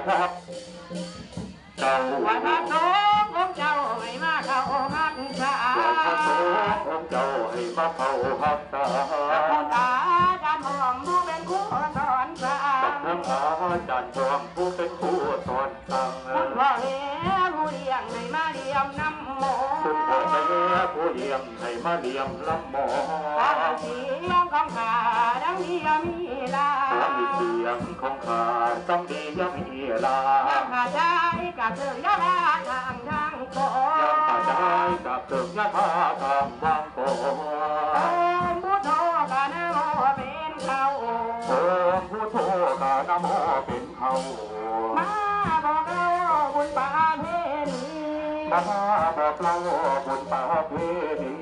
ายพาทับเจ้าว่าพระสงฆ์ของเจ้าให้มาเข้าหักษาพระโสของเจ้าให้มาเข้าหักษาคุทธาจารย์หอมผู้เป็นครูสอนสา ทั้งอาจารย์พวงผู้เป็นผู้สอนสั่งคุณพ่อเลี้ยผู้เลี้ยงในมาเลี้ยมน้ำโมคุณพ่อแม่ผู้เลี้ยงให้มาเลี้ยงลำหมอตาเสียงของข้าดังดียมีลาฟังเสียงของข้าจำดียังมีลาข้าใจกับเธอยาลาทางทางโกยังข้าได้กับเถิงยะทาทางวางโกโอ้พุทโธกานโมเป็นเขา นะโมเป็นเขามาบอกเราบุญปาเพณีมาบอกเราบุญปาเพณี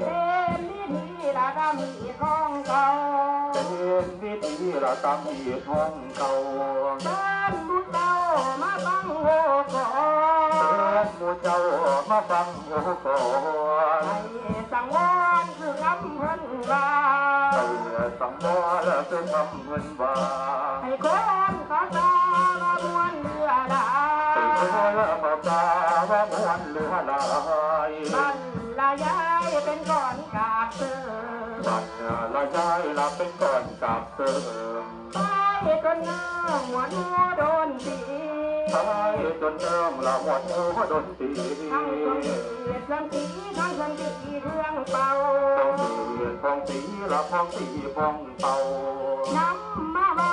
เป็นวิธีละดำมีของเก่าเป็นวิธีระตำมีท้องเก่าบ้านบุญเจ้ามาฟังโหก่อเป็นหมูเจ้ามาฟังโอ้ก่อนให้สังวรคือคำเพิ่นว่าไปสังวรคือทำเงินว่า ดละยายละเป็นก่อนกับเติมไปจนน้ำหัวหนูโดนตีตายจนเติมละหมดโอ้ดนตรีทั้งคนตีเรื่องตีทั้งคนตีเครื่องเป่าทองสีละทองสีฟองเป่าน้ำมาเบา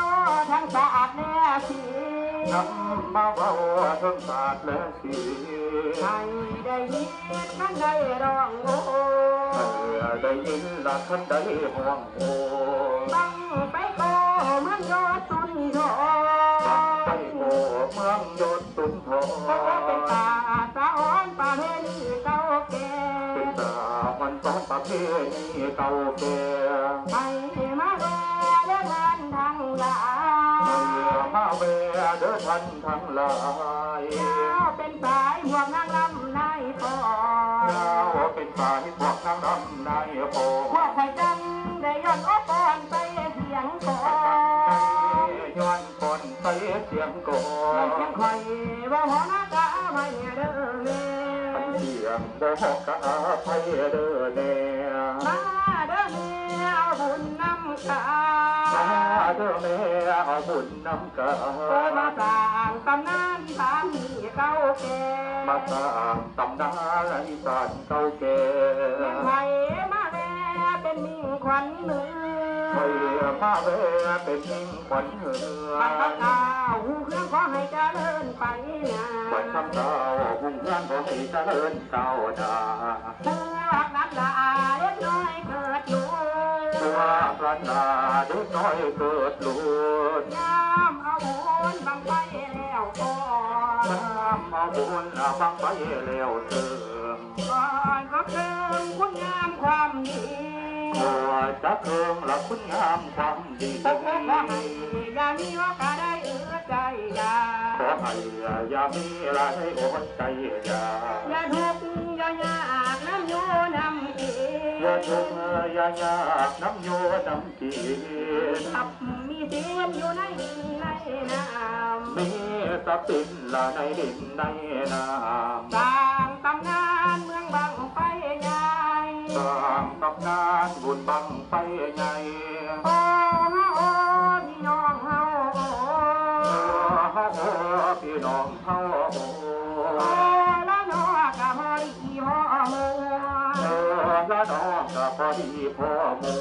ทั้งสะอาดแน่สี น้ำมาเบาทั้งศาสตร์และสีให้ได้ยินมันได้ร้องโอ้ได้ยินละท่านได้ห้องโอ้บังไปโกเมืองยอดตุนทอไปโอ้เมืองยศตุนทองเพรเป็นป่าสะอ้อนป่าเพนีเก่าแก่เป็นตามันสองประเพณีเก่าแก่ไปมาแก่เดินทางทางหลาย อมาเวเด้อท่านทั้งหลายเป็นสายห่วงนางลำนายพอเจ้าเป็นสายพวกนางรำนายโพพวกข่อยจังได้ย้อนอ้อนก่อนไปเสียงก่อนย้อนคนใส่เสียงก่อไม่นเพียงข่อยว่าหัวหน้ากะไว้เด้อแม่เสียงบอกกะไปเด้อแน่มาเด้อแม่เอาบุญนำกามา เด้อแม่เอาบุญน้ำกาโอ้ยมาสร้างตำนานตามที่เก่าแก่มาสร้างตำนานอีสานเก่าแก่ไผมาแลเป็นมิ่งขวัญเมืองไปมาเวเป็นยิ่งขวัญเหืปัตอตาหูเครื่องขอให้เจริญไปนะวันคำดาวหุ่งงานขอให้เจริญก้าวหน้าเลือกนัดลาเล็กน้อยเกิดหนู ตัวพระนาเด็กน้อยเกิดลูกยามเอาบุญบังไปแล้วก่อนน้ำมาบุญอาฟังไปแล้วเติมก่อนก็เคิมคุณงามความดีโอ้จะเคิงละคุณงามความดีตกลงว่าให้อย่ามีว่าก็ได้เอื้อใจอย่าขอให้อย่ามีอะไรอดใจอย่าอย่าทุกข์อย่ายากน้ำโยน้ำเกอ ยาทุกข์อยายาน้ำโยน้ำกีตับมีเสียมอยู่ในในน้ำมีทรัพย์สินละในดินในน้สร้างตำนานเมืองบางไปใหญ่สร้างตำนานบุญบังไปไงโดี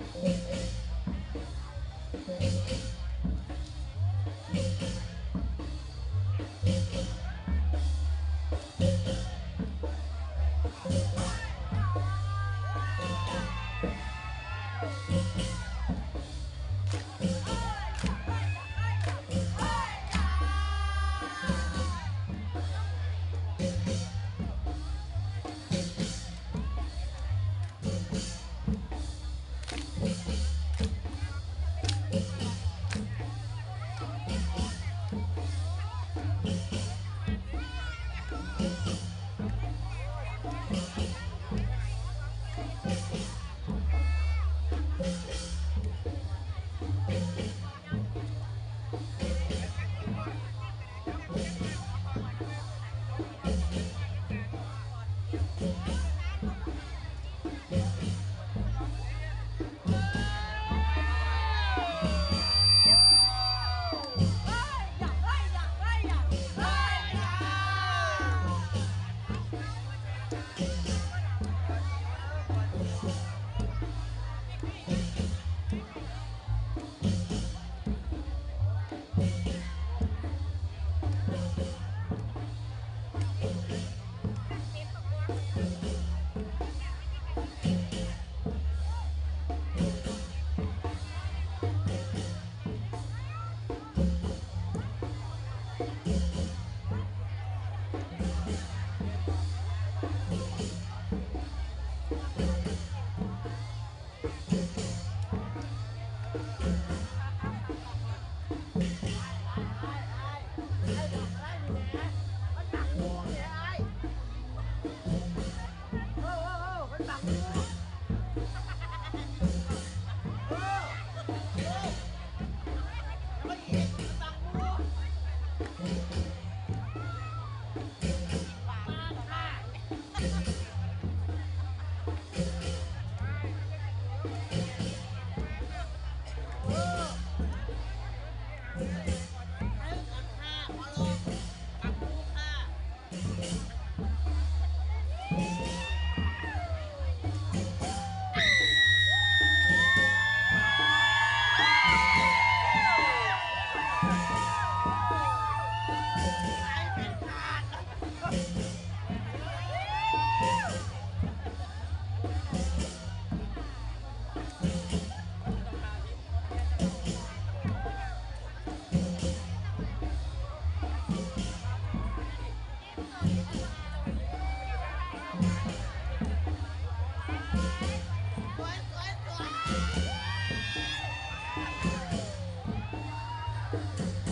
เอ Thank you.